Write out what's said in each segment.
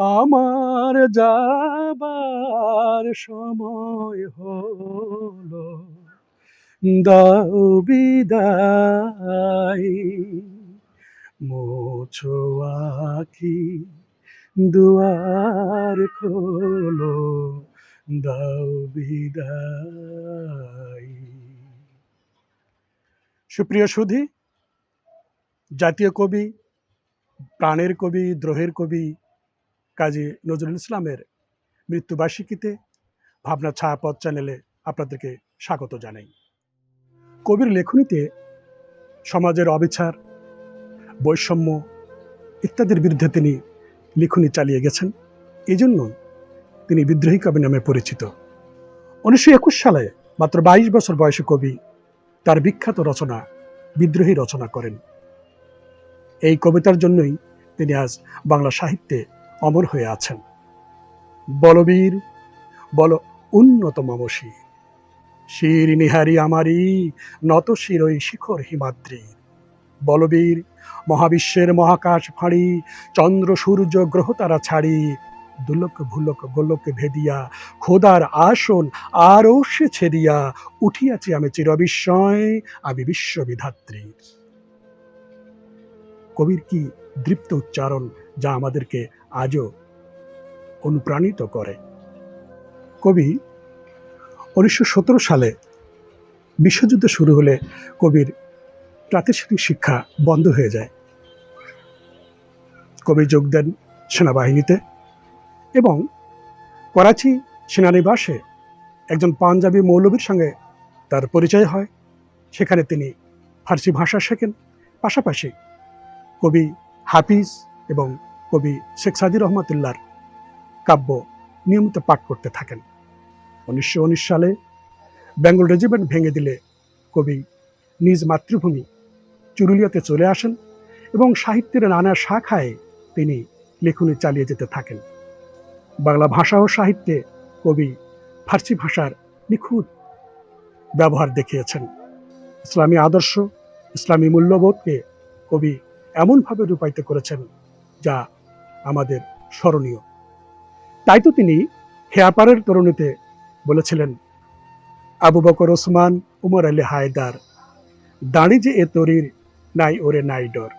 আমার যাবার সময় হলো। দাও বিদায়, মোছো আখি দুয়ার খোলো। দাও বিদায়। সুপ্রিয় সুধী, জাতীয় কবি, প্রাণের কবি, দ্রোহের কবি কাজী নজরুল ইসলামের মৃত্যুবার্ষিকীতে ভাবনা ছায়াপথ চ্যানেলে আপনাদেরকে স্বাগত জানাই। কবির লেখনীতে সমাজের অবিচার, বৈষম্য ইত্যাদির বিরুদ্ধে তিনি লিখনি চালিয়ে গেছেন। এই জন্যই তিনি বিদ্রোহী কবি নামে পরিচিত। উনিশশো একুশ সালে মাত্র বাইশ বছর বয়সী কবি তার বিখ্যাত রচনা, বিদ্রোহী রচনা করেন। এই কবিতার জন্যই তিনি আজ বাংলা সাহিত্যে অমর হয়ে আছেন। বলবীর, বল উন্নত মমশি শির নিহারি আমারি নত শিরই শিখর হিমাদ্রি। বলবীর, মহাবিশ্বের মহাকাশ ফাঁড়ি, চন্দ্র সূর্য গ্রহ তারা ছাড়ি, দুলক ভুলক গোলক ভেদিয়া, খোদার আসন আরও সে ছেদিয়া উঠিয়াছি আমি চিরবিস্ময়, আমি বিশ্ববিধাত্রী। কবির কি দৃপ্ত উচ্চারণ যা আমাদেরকে আজও অনুপ্রাণিত করে? কবি উনিশশো সতেরো সালে বিশ্বযুদ্ধ শুরু হলে কবির প্রাতিষ্ঠানিক শিক্ষা বন্ধ হয়ে যায়। কবি যোগ দেন সেনাবাহিনীতে এবং করাচি সেনানিবাসে একজন পাঞ্জাবি মৌলবীর সঙ্গে তার পরিচয় হয়। সেখানে তিনি ফার্সি ভাষা শেখেন। পাশাপাশি কবি হাফিজ এবং কবি শেখ সাদি রহমতুল্লার কাব্য নিয়মিত পাঠ করতে থাকেন। উনিশশো উনিশ সালে বেঙ্গল রেজিমেন্ট ভেঙে দিলে কবি নিজ মাতৃভূমি চুরুলিয়াতে চলে আসেন এবং সাহিত্যের নানা শাখায় তিনি লেখনী চালিয়ে যেতে থাকেন। বাংলা ভাষা ও সাহিত্যে কবি ফার্সি ভাষার নিখুঁত ব্যবহার দেখিয়েছেন। ইসলামী আদর্শ, ইসলামী মূল্যবোধকে কবি এমনভাবে রূপায়িত করেছেন যা আমাদের স্মরণীয়। তাই তো তিনি হেয়াপারের তরুণীতে বলেছিলেন, আবু বকর, ওসমান, উমর আলী, হায়দার, দাঁড়ি যে এ তরির, নাই ওরে নাই ডর।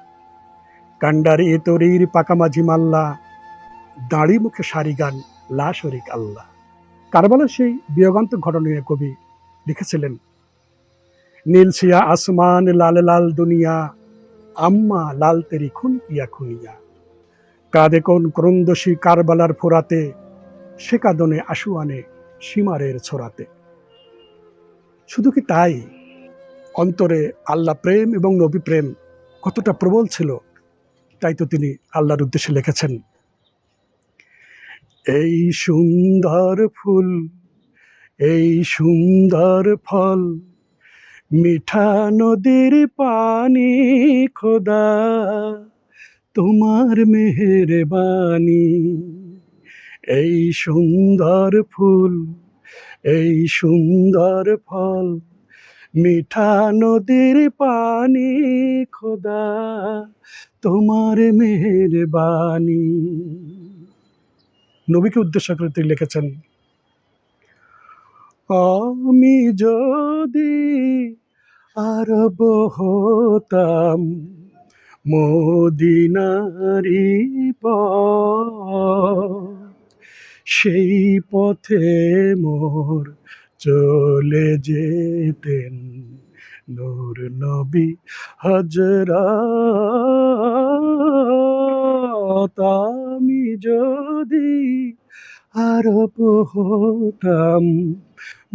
কান্ডারি এ তরির, পাকামাঝি মাল্লা, দাঁড়ি মুখে সারি গান লা শরিক আল্লাহ কারবালার সেই বিয়োগান্ত ঘটনা নিয়ে কবি লিখেছিলেন, নীল ছিয়া আসমান, লাল লাল দুনিয়া আম্মা লাল তেরি খুন কিয়া খুনিয়া। কাঁদে কোন ক্রন্দসী কারবালার ফোরাতে, সে কাদনে আশুয়ানে সীমারের ছোড়াতে। শুধু কি তাই? অন্তরে আল্লাহ প্রেম এবং নবী প্রেম কতটা প্রবল ছিল, তাই তো তিনি আল্লাহর উদ্দেশ্যে লিখেছেন। এই সুন্দর ফুল, এই সুন্দর ফল মিঠা নদীর পানি, খোদা, তোমার মেহের মেহেরবানি। এই সুন্দর ফুল, এই সুন্দর ফল, মিঠা নদীর পানি, খোদা, তোমার মেহের মেহেরবানি। নবীকে উদ্দেশ্য করে তিনি লিখেছেন, আমি যদি আরব হতাম মদিনারি সেই পথে মোর চলে যেতেন নূর নবী হজরত আমি যদি আরব হতাম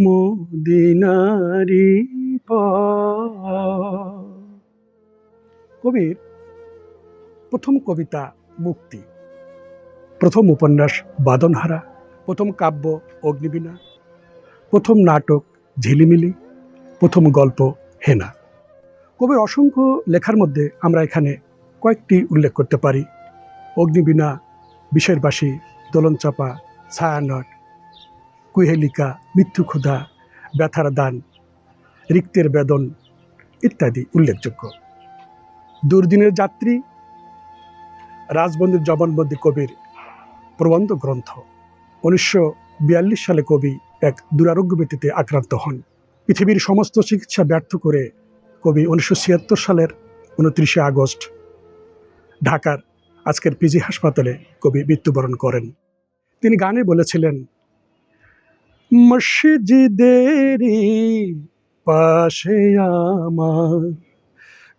মদিনারি কবির প্রথম কবিতা মুক্তি, প্রথম উপন্যাস বাদনহারা, প্রথম কাব্য অগ্নিবীণা, প্রথম নাটক ঝিলিমিলি, প্রথম গল্প হেনা। কবির অসংখ্য লেখার মধ্যে আমরা এখানে কয়েকটি উল্লেখ করতে পারি। অগ্নিবীণা বিষের দোলনচাপা, ছায়ানট, কুহেলিকা মৃত্যু ক্ষুধা ব্যথার দান রিক্তের বেদন ইত্যাদি উল্লেখযোগ্য। দুর্দিনের যাত্রী, রাজবন্দীর জবানবন্দি কবির প্রবন্ধ গ্রন্থ। উনিশশো বিয়াল্লিশ সালে কবি এক দুরারোগ্য ব্যতীতে আক্রান্ত হন। পৃথিবীর সমস্ত চিকিৎসা ব্যর্থ করে কবি উনিশশো ছিয়াত্তর সালের উনত্রিশে আগস্ট ঢাকার আজকের পিজি হাসপাতালে কবি মৃত্যুবরণ করেন। তিনি গানে বলেছিলেন মসজিদেরই পাশে আমার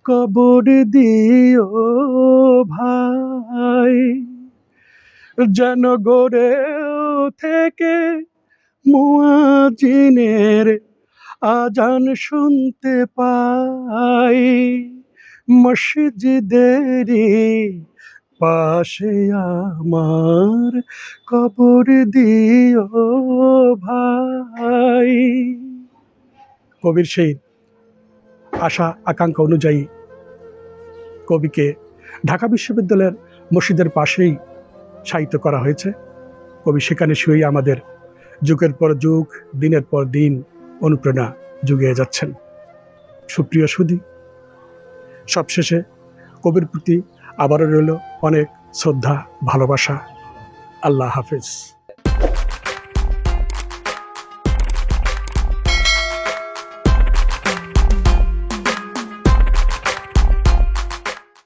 কবর দিও ভাই। যেন গড়ে থেকে মুয়াজিনের আজান শুনতে পাই। মসজিদেরই পাশে আমার কবর দিও ভাই। কবির সেই আশা, আকাঙ্ক্ষা অনুযায়ী কবিকে ঢাকা বিশ্ববিদ্যালয়ের মসজিদের পাশেই সাহিত্য করা হয়েছে। কবি সেখানে শুয়েই আমাদের যুগের পর যুগ, দিনের পর দিন অনুপ্রেরণা যুগিয়ে যাচ্ছেন। সুপ্রিয় সুধী, সবশেষে কবির প্রতি আবারও রইল অনেক শ্রদ্ধা ভালোবাসা। আল্লাহ হাফেজ।